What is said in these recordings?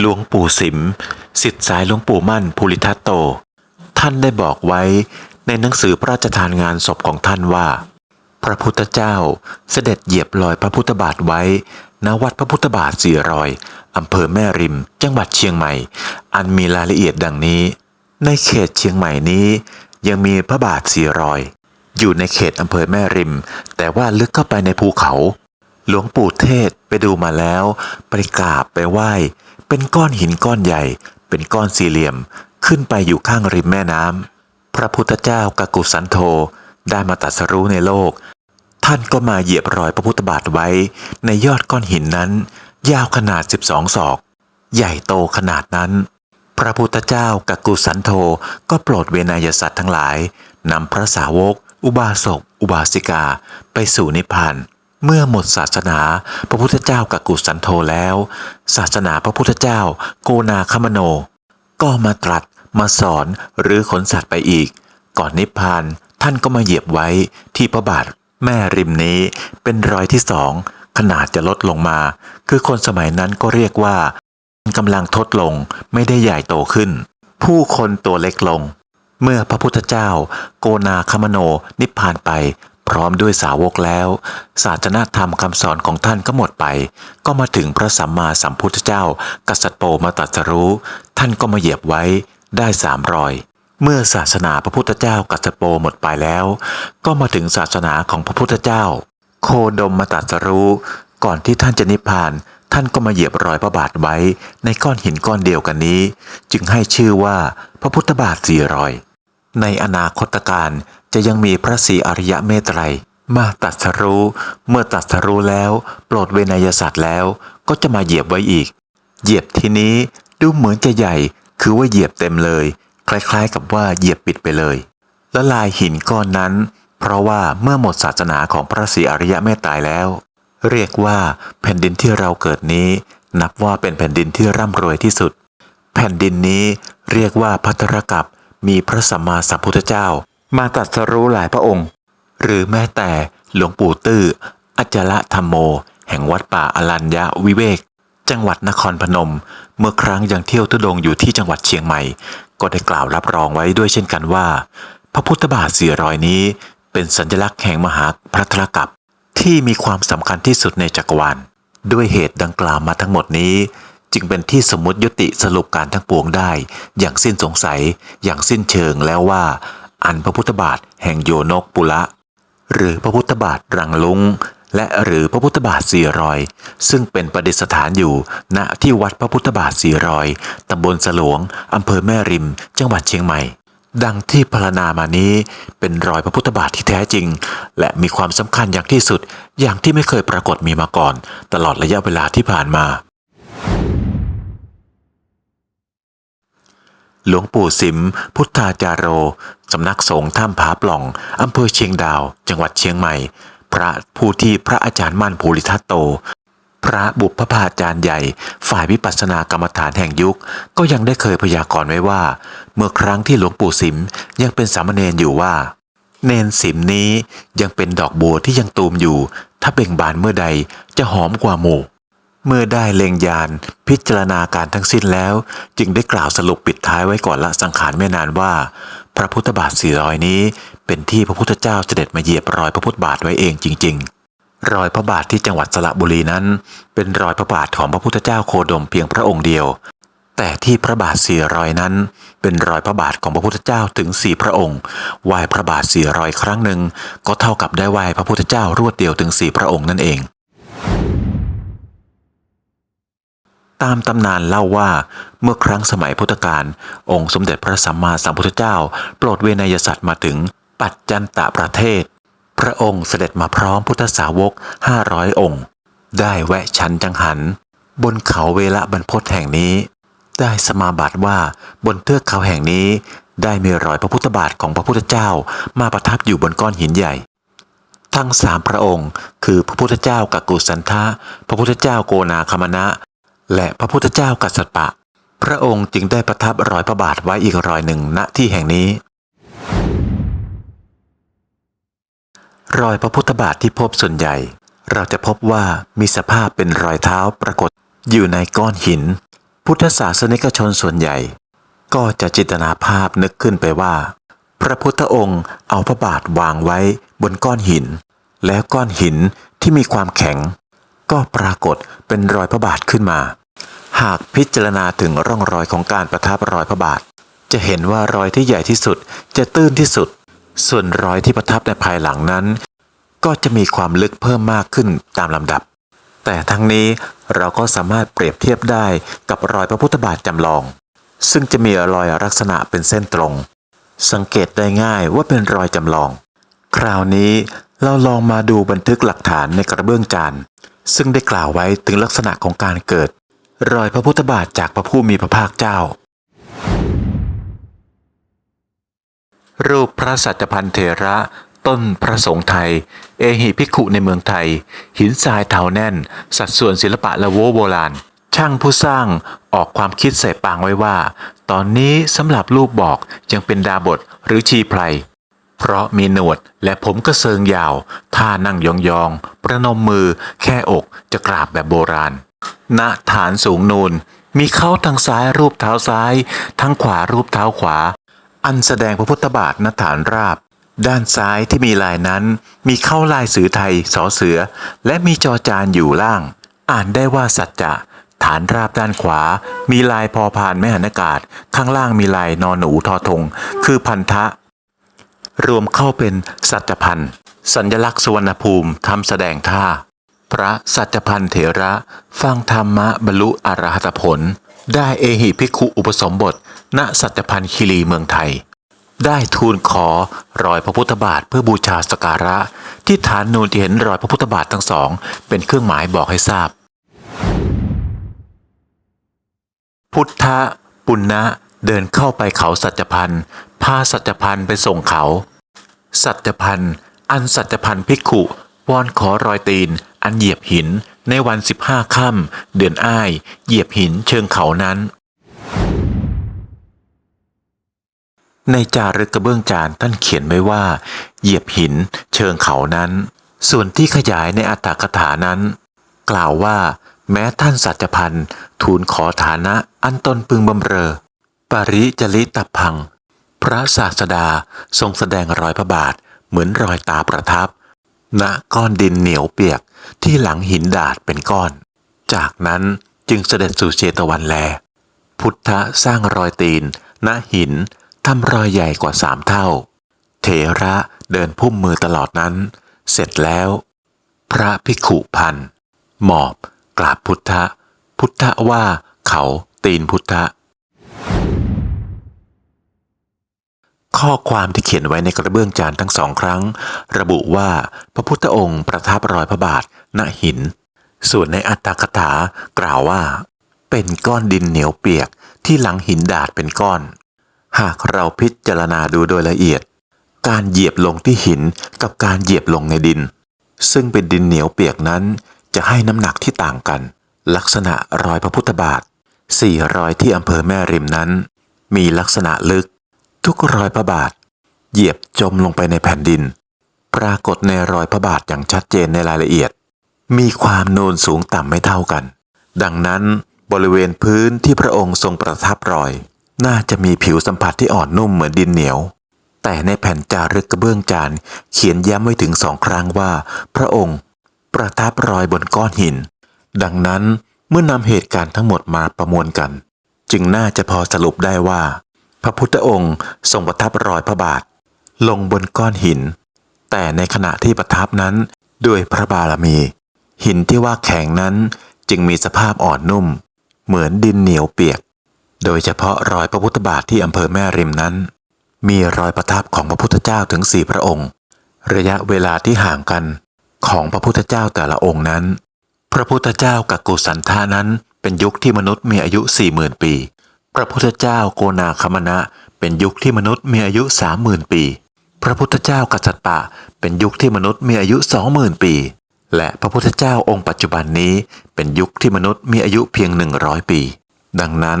หลวงปู่สิมสิทธิสายหลวงปู่มั่นภูริทัตโต ท่านได้บอกไว้ในหนังสือพระราชทานงานศพของท่านว่า พระพุทธเจ้าเสด็จเหยียบรอยพระพุทธบาทไว้ณวัดพระพุทธบาทสี่รอยอำเภอแม่ริม จังหวัดเชียงใหม่ อันมีรายละเอียดดังนี้ ในเขตเชียงใหม่นี้ ยังมีพระบาทสี่รอย อยู่ในเขตอำเภอแม่ริม แต่ว่าลึกเข้าไปในภูเขา หลวงปู่เทศไปดูมาแล้ว ไปกราบไปไหว้ เป็นก้อนหินก้อนใหญ่ เป็นก้อนสี่เหลี่ยมขึ้นไปอยู่ข้างริมแม่น้ำพระพุทธเจ้ากกุสันโธได้มาตัสรู้ในโลก ท่านก็มาเหยียบรอยพระพุทธบาทไว้ ในยอดก้อนหินนั้น ยาวขนาด 12 ศอก ใหญ่โตขนาดนั้น พระพุทธเจ้ากกุสันโธก็โปรดเวนยสัตว์ทั้งหลายนำพระสาวก อุบาสก อุบาสิกา ไปสู่นิพพาน เมื่อหมดศาสนาพระพุทธเจ้ากักุสันโธแล้ว ศาสนาพระพุทธเจ้า โกนาคมโน ก็มาตรัสมาสอนหรือขนสัตว์ไปอีก ก่อนนิพพานท่านก็มาเหยียบไว้ที่พระบาทแม่ริมนี้เป็นรอยที่สองขนาดจะลดลงมา คือคนสมัยนั้นก็เรียกว่ากำลังทดลงไม่ได้ใหญ่โตขึ้น ผู้คนตัวเล็กลง เมื่อพระพุทธเจ้า โกนาคมโนนิพพานไป พร้อมด้วยสาวกแล้ว ศาสนาธรรมคำสอนของท่านก็หมดไป ก็มาถึงพระสัมมาสัมพุทธเจ้ากษัตริย์โปมาตัสรู้ ท่านก็มาเหยียบไว้ได้สามรอย เมื่อศาสนาพระพุทธเจ้ากัสสโปหมดไปแล้ว ก็มาถึงศาสนาของพระพุทธเจ้า โคดมมาตัสรู้ ก่อนที่ท่านจะนิพพาน ท่านก็มาเหยียบรอยพระบาทไว้ ในก้อนหินก้อนเดียวกันนี้ จึงให้ชื่อว่าพระพุทธบาทสี่รอย ในอนาคตการ จะยังมีพระศรีอริยะเมตไตรยมาตรัสรู้เมื่อตรัสรู้แล้วโปรดเวนยสัตว์แล้วก็จะมาเหยียบไว้อีก เหยียบทีนี้ดูเหมือนจะใหญ่คือว่าเหยียบเต็มเลย คล้ายๆกับว่าเหยียบปิดไปเลยละลายหินก้อนนั้น เพราะว่าเมื่อหมดศาสนาของพระศรีอริยะเมตไตรยแล้ว เรียกว่าแผ่นดินที่เราเกิดนี้ นับว่าเป็นแผ่นดินที่ร่ำรวยที่สุด แผ่นดินนี้เรียกว่าพัทรกับมีพระสัมมาสัมพุทธเจ้า มาตรัสรู้หลายพระองค์ หรือแม้แต่หลวงปู่ตื้ออัจฉระธรรมโม แห่งวัดป่าอรัญญวิเวก จังหวัดนครพนม เมื่อครั้งยังเที่ยวทุดงอยู่ที่จังหวัดเชียงใหม่ ก็ได้กล่าวรับรองไว้ด้วยเช่นกันว่า พระพุทธบาทสี่รอยนี้ เป็นสัญลักษณ์แห่งมหาพระธรกับที่มีความสำคัญที่สุดในจักรวาลด้วยเหตุดังกล่าวมาทั้งหมดนี้ จึงเป็นที่สมมติยุติสรุปการทั้งปวงได้ อย่างสิ้นสงสัยอย่างสิ้นเชิงแล้วว่า อันพระพุทธบาทแห่งโยนกปุระ หรือพระพุทธบาทรังลุง และหรือพระพุทธบาทสี่รอย ซึ่งเป็นประดิษฐานอยู่ณที่วัดพระพุทธบาทสี่รอยตำบลสลวงอำเภอแม่ริม จังหวัดเชียงใหม่ ดังที่พรรณนามานี้เป็นรอยพระพุทธบาทที่แท้จริง และมีความสำคัญอย่างที่สุดอย่างที่ไม่เคยปรากฏมีมาก่อน ตลอดระยะเวลาที่ผ่านมา หลวงปู่สิม พุทธาจารโร สำนักสงฆ์ถ้ำผาปล่อง อำเภอเชียงดาว จังหวัดเชียงใหม่ พระผู้ที่พระอาจารย์มั่นภูริทัตโต พระบุพภาจารย์ใหญ่ ฝ่ายวิปัสสนากรรมฐานแห่งยุค ก็ยังได้เคยพยากรณ์ไว้ว่า เมื่อครั้งที่หลวงปู่สิมยังเป็นสามเณรอยู่ว่า เนนสิมนี้ยังเป็นดอกบัวที่ยังตูมอยู่ ถ้าเบ่งบานเมื่อใดจะหอมกว่าหมู่ เมื่อได้เล็งยานพิจารณาการทั้งสิ้นแล้ว จึงได้กล่าวสรุปปิดท้ายไว้ก่อนละสังขารไม่นานว่า พระพุทธบาทสี่รอยนี้ เป็นที่พระพุทธเจ้าเสด็จมาเหยียบรอยพระพุทธบาทไว้เองจริง ๆ รอยพระบาทที่จังหวัดสระบุรีนั้น เป็นรอยพระบาทของพระพุทธเจ้าโคดมเพียงพระองค์เดียว แต่ที่พระบาทสี่รอยนั้น เป็นรอยพระบาทของพระพุทธเจ้าถึงสี่พระองค์ไหว้พระบาทสี่รอยครั้งหนึ่งก็เท่ากับได้ไหว้พระพุทธเจ้ารวดเดียวถึงสี่พระองค์นั่นเอง ตามตำนานเล่าว่าเมื่อครั้งสมัยพุทธกาลองค์สมเด็จพระสัมมาสัมพุทธเจ้า โปรดเวนยสัตว์มาถึงปัจจันตประเทศ พระองค์เสด็จมาพร้อมพุทธสาวกห้าร้อยองค์ ได้แวะชันจังหัน บนเขาเวละบรรพตแห่งนี้ ได้สมาบัติว่าบนเทือกเขาแห่งนี้ ได้มีรอยพระพุทธบาทของพระพุทธเจ้ามาประทับอยู่บนก้อนหินใหญ่ทั้งสามพระองค์ คือพระพุทธเจ้ากักุสันทะ พระพุทธเจ้าโกนาคามนะ และพระพุทธเจ้ากัสสปะ พระองค์จึงได้ประทับรอยพระบาทไว้อีกรอยหนึ่งณที่แห่งนี้ รอยพระพุทธบาทที่พบส่วนใหญ่ เราจะพบว่ามีสภาพเป็นรอยเท้าปรากฏอยู่ในก้อนหิน พุทธศาสนิกชนส่วนใหญ่ ก็จะจินตนาภาพนึกขึ้นไปว่า พระพุทธองค์เอาพระบาทวางไว้บนก้อนหิน แล้วก้อนหินที่มีความแข็ง ก็ปรากฏเป็นรอยพระบาทขึ้นมา หากพิจารณาถึงร่องรอยของการประทับรอยพระบาท จะเห็นว่ารอยที่ใหญ่ที่สุดจะตื้นที่สุด ส่วนรอยที่ประทับในภายหลังนั้น ก็จะมีความลึกเพิ่มมากขึ้นตามลำดับ แต่ทั้งนี้เราก็สามารถเปรียบเทียบได้กับรอยพระพุทธบาทจำลอง ซึ่งจะมีรอยลักษณะเป็นเส้นตรง สังเกตได้ง่ายว่าเป็นรอยจำลอง คราวนี้เราลองมาดูบันทึกหลักฐานในกระเบื้องจาน ซึ่งได้กล่าวไว้ถึงลักษณะของการเกิด รอยพระพุทธบาทจากพระผู้มีพระภาคเจ้า รูปพระสัจพันธ์เถระต้นพระสงฆ์ไทย เอหิภิกขุในเมืองไทย หินทรายเทาแน่น สัดส่วนศิลปะละโวโบราณ ช่างผู้สร้างออกความคิดใส่ปางไว้ว่า ตอนนี้สำหรับรูปบอกยังเป็นดาบทหรือชีไพร เพราะมีหนวดและผมกระเซิงยาว ท่านั่งยองๆ ประนมมือแค่อกจะกราบแบบโบราณ ณฐานสูงนูน มีเขาทางซ้ายรูปเท้าซ้าย ทั้งขวารูปเท้าขวา อันแสดงพระพุทธบาทณฐานราบ ด้านซ้ายที่มีลายนั้น มีเข้าลายสือไทยสอเสือ และมีจอจานอยู่ล่าง อ่านได้ว่าสัจจะฐานราบด้านขวา มีลายพอพานแม่หันอากาศ ข้างล่างมีลายนอนหนูทอทง คือพันธะ รวมเข้าเป็นสัจพันธ์สัญลักษณ์สุวรรณภูมิทำแสดงท่า พระสัจพันธ์เถระฟังธรรมะบรรลุอรหัตผล ได้เอหิภิกขุอุปสมบท ณสัจพันธ์คิรีเมืองไทย ได้ทูลขอรอยพระพุทธบาทเพื่อบูชาสการะ ที่ฐานนูนที่เห็นรอยพระพุทธบาททั้งสอง เป็นเครื่องหมายบอกให้ทราบ พุทธะปุณณะเดินเข้าไปเขาสัจพันธ์ พาสัจพันธ์ไปส่งเขา สัจพันธ์อันสัจพันธ์ภิกขุวอนขอรอยตีน อันเหยียบหินในวันสิบห้าค่ำเดือนอ้าย เหยียบหินเชิงเขานั้น ในจารึกกระเบื้องจานท่านเขียนไว้ว่า เหยียบหินเชิงเขานั้น ส่วนที่ขยายในอัตถกถานั้น กล่าวว่า แม้ท่านสัจพันธ์ทูลขอฐานะอันตนพึงบำเรอ ปริจลิตพัง พระศาสดาทรงแสดงรอยพระบาทเหมือนรอยตาประทับ ณก้อนดินเหนียวเปียกที่หลังหินดาดเป็นก้อน จากนั้นจึงเสด็จสู่เชตวันแล พุทธะสร้างรอยตีน ณหินทำรอยใหญ่กว่าสามเท่า เถระเดินพุ่มมือตลอดนั้น เสร็จแล้ว พระภิกขุพันธ์หมอบกราบพุทธะ พุทธะว่าเขาตีนพุทธะ ข้อความที่เขียนไว้ในกระเบื้องจานทั้งสองครั้ง ระบุว่าพระพุทธองค์ประทับรอยพระบาทณหิน ส่วนในอัตถกถากล่าวว่า เป็นก้อนดินเหนียวเปียกที่หลังหินดาดเป็นก้อน หากเราพิจารณาดูโดยละเอียด การเหยียบลงที่หินกับการเหยียบลงในดิน ซึ่งเป็นดินเหนียวเปียกนั้น จะให้น้ำหนักที่ต่างกัน ลักษณะรอยพระพุทธบาทสี่รอยที่อำเภอแม่ริมนั้น มีลักษณะลึก ทุกรอยพระบาท เหยียบจมลงไปในแผ่นดิน ปรากฏในรอยพระบาทอย่างชัดเจนในรายละเอียด มีความโนูนสูงต่ำไม่เท่ากัน ดังนั้นบริเวณพื้นที่พระองค์ทรงประทับรอย น่าจะมีผิวสัมผัสที่อ่อนนุ่มเหมือนดินเหนียว แต่ในแผ่นจารึกกระเบื้องจานเขียนย้ำไว้ถึงสองครั้งว่า พระองค์ประทับรอยบนก้อนหิน ดังนั้นเมื่อนำเหตุการณ์ทั้งหมดมาประมวลกัน จึงน่าจะพอสรุปได้ว่า พระพุทธองค์ทรงประทับรอยพระบาท ลงบนก้อนหิน แต่ในขณะที่ประทับนั้นด้วยพระบารมี หินที่ว่าแข็งนั้นจึงมีสภาพอ่อนนุ่ม เหมือนดินเหนียวเปียก โดยเฉพาะรอยพระพุทธบาทที่อำเภอแม่ริมนั้น มีรอยประทับของพระพุทธเจ้าถึงสี่พระองค์ ระยะเวลาที่ห่างกันของพระพุทธเจ้าแต่ละองค์นั้น พระพุทธเจ้ากักกุสันธานั้นเป็นยุคที่มนุษย์มีอายุสี่หมื่นปี ระพุทธเจ้าโกนาคมณะ เป็นยุคที่มนุษย์มีอายุสามหมื่นปี พระพุทธเจ้ากัจจปะ เป็นยุคที่มนุษย์มีอายุสองหมื่นปี และพระพุทธเจ้าองค์ปัจจุบันนี้ เป็นยุคที่มนุษย์มีอายุเพียงหนึ่งร้อยปี ดังนั้น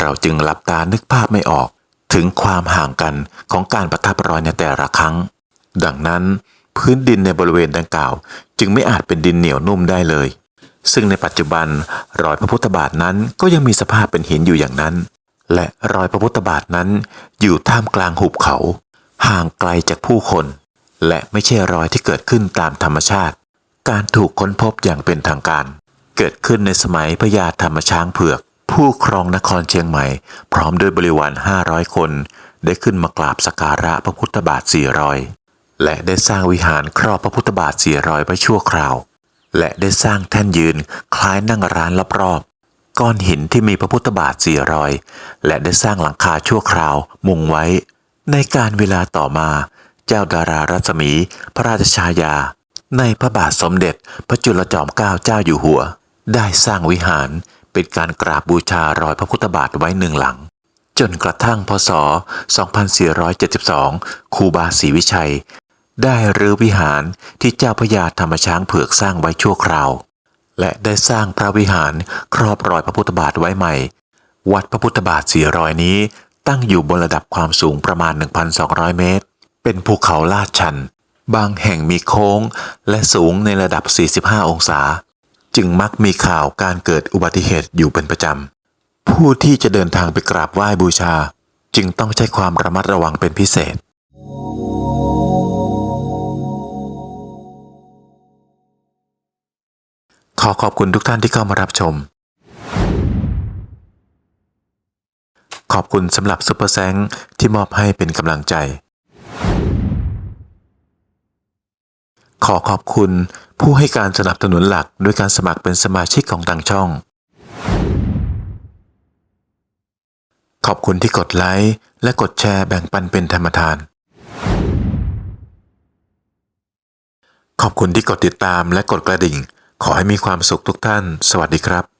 เราจึงหลับตานึกภาพไม่ออก ถึงความห่างกันของการประทับรอยในแต่ละครั้ง ดังนั้นพื้นดินในบริเวณดังกล่าว จึงไม่อาจเป็นดินเหนียวนุ่มได้เลย ซึ่งในปัจจุบันรอยพระพุทธบาทนั้นก็ยังมีสภาพเป็นหินอยู่อย่างนั้น และรอยพระพุทธบาทนั้นอยู่ท่ามกลางหุบเขา ห่างไกลจากผู้คน และไม่ใช่รอยที่เกิดขึ้นตามธรรมชาติ การถูกค้นพบอย่างเป็นทางการ เกิดขึ้นในสมัยพญาธรรมช้างเผือก ผู้ครองนครเชียงใหม่ พร้อมด้วยบริวาร 500 คน ได้ขึ้นมากราบสักการะพระพุทธบาทสี่รอยและได้สร้างวิหารครอบพระพุทธบาทสี่รอยไว้ชั่วคราว และได้สร้างแท่นยืนคล้ายนั่งร้านรอบๆก้อนหินที่มีพระพุทธบาทสี่รอย และได้สร้างหลังคาชั่วคราวมุงไว้ ในการเวลาต่อมา เจ้าดารารัศมี พระราชชายา ในพระบาทสมเด็จพระจุลจอมเกล้าเจ้าอยู่หัว ได้สร้างวิหารเป็นการกราบบูชารอยพระพุทธบาทไว้หนึ่งหลัง จนกระทั่งพศ 2472 ครูบาศรีวิชัย ได้รื้อวิหารที่เจ้าพระยาธรรมช้างเผือกสร้างไว้ชั่วคราว และได้สร้างพระวิหารครอบรอยพระพุทธบาทไว้ใหม่ วัดพระพุทธบาทสี่รอยนี้ ตั้งอยู่บนระดับความสูงประมาณ 1,200 เมตร เป็นภูเขาลาดชัน บางแห่งมีโค้งและสูงในระดับ 45 องศา จึงมักมีข่าวการเกิดอุบัติเหตุอยู่เป็นประจำ ผู้ที่จะเดินทางไปกราบไหว้บูชา จึงต้องใช้ความระมัดระวังเป็นพิเศษ ขอขอบคุณทุกท่านที่เข้ามารับชม ขอบคุณสำหรับซุปเปอร์แซงที่มอบให้เป็นกำลังใจ ขอขอบคุณผู้ให้การสนับสนุนหลักด้วยการสมัครเป็นสมาชิกของทางช่อง ขอบคุณที่กดไลค์และกดแชร์แบ่งปันเป็นธรรมทานขอบคุณที่กดติดตามและกดกระดิ่ง ขอให้มีความสุขทุกท่าน สวัสดีครับ